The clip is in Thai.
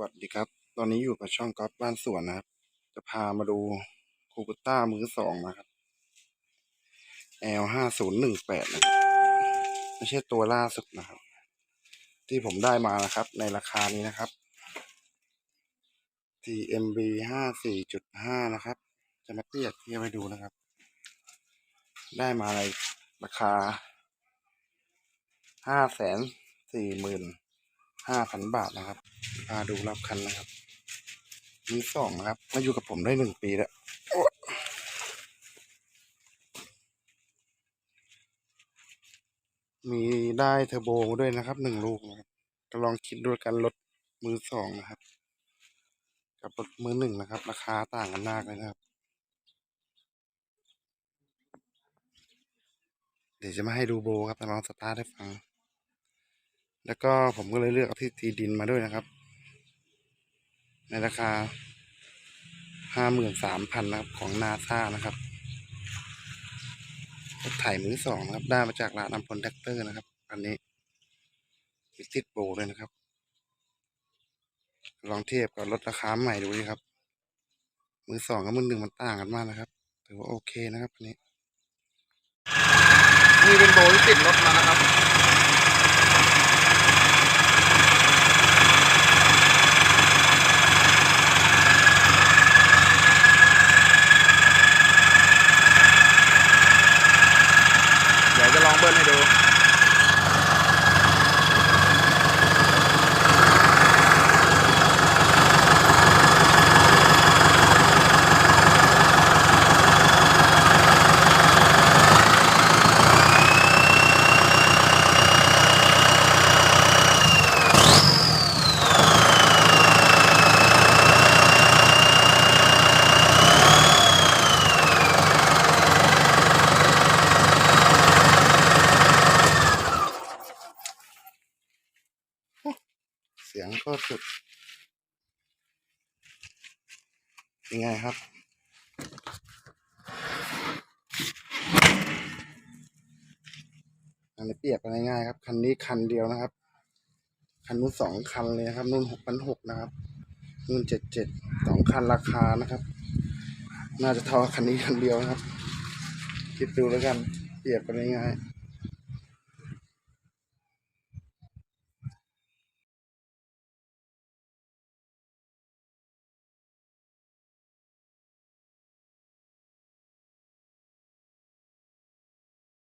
วัสดีครับ ตอนนี้อยู่กับช่องก๊อฟบ้านสวนนะครับ จะพามาดูคูกุต้ามือสองนะครับ L ห้าศูนย์หนึ่งแปดนะครับไม่ใช่ตัวล่าสุดนะครับ ที่ผมได้มานะครับ ในราคานี้นะครับ TMB ห้าสี่จุดห้านะครับ จะมาเทียบเทียบให้ดูนะครับ ได้มาในราคาห้าแสนสี่หมื่น ห้าพันบาทนะครับพาดูรับคันนะครับ มีสองนะครับ มาอยู่กับผมได้หนึ่งปีแล้วมีได้เทอร์โบด้วยนะครับหนึ่งลูกนะครับก็ลองคิดดูกันรถมือสองนะครับ กับรถมือหนึ่งนะครับ ราคาต่างกันมากเลยนะครับ เดี๋ยวจะมาให้ดูโบครับลองสตาร์ทให้ฟัง แล้วก็ผมก็เลยเลือกเอาที่ตีดินมาด้วยนะครับ ในราคาห้าหมื่นสามพันนะครับของนาซานะครับรถไถมือสองนะครับได้มาจากร้านอัมพลแท็กเตอร์นะครับ อันนี้มีติดโบเลยนะครับ ลองเทียบกับรถราคาใหม่ดูดิครับ มือสองกับมือหนึ่งมันต่างกันมากนะครับถือว่าโอเคนะครับอันนี้ นี่เป็นโบที่ติดรถมานะครับ เดี๋ เสียงก็สุด ยังไงครับ อันนี้เปียบกันง่ายๆครับ คันนี้คันเดียวนะครับ คันนู้นสองคันเลยครับ นู่นหกพันหกนะครับนู่นเจ็ดเจ็ดสองคันราคานะครับ น่าจะท่าคันนี้คันเดียวนะครับ คิดดูแล้วกัน เปียบกันง่ายๆ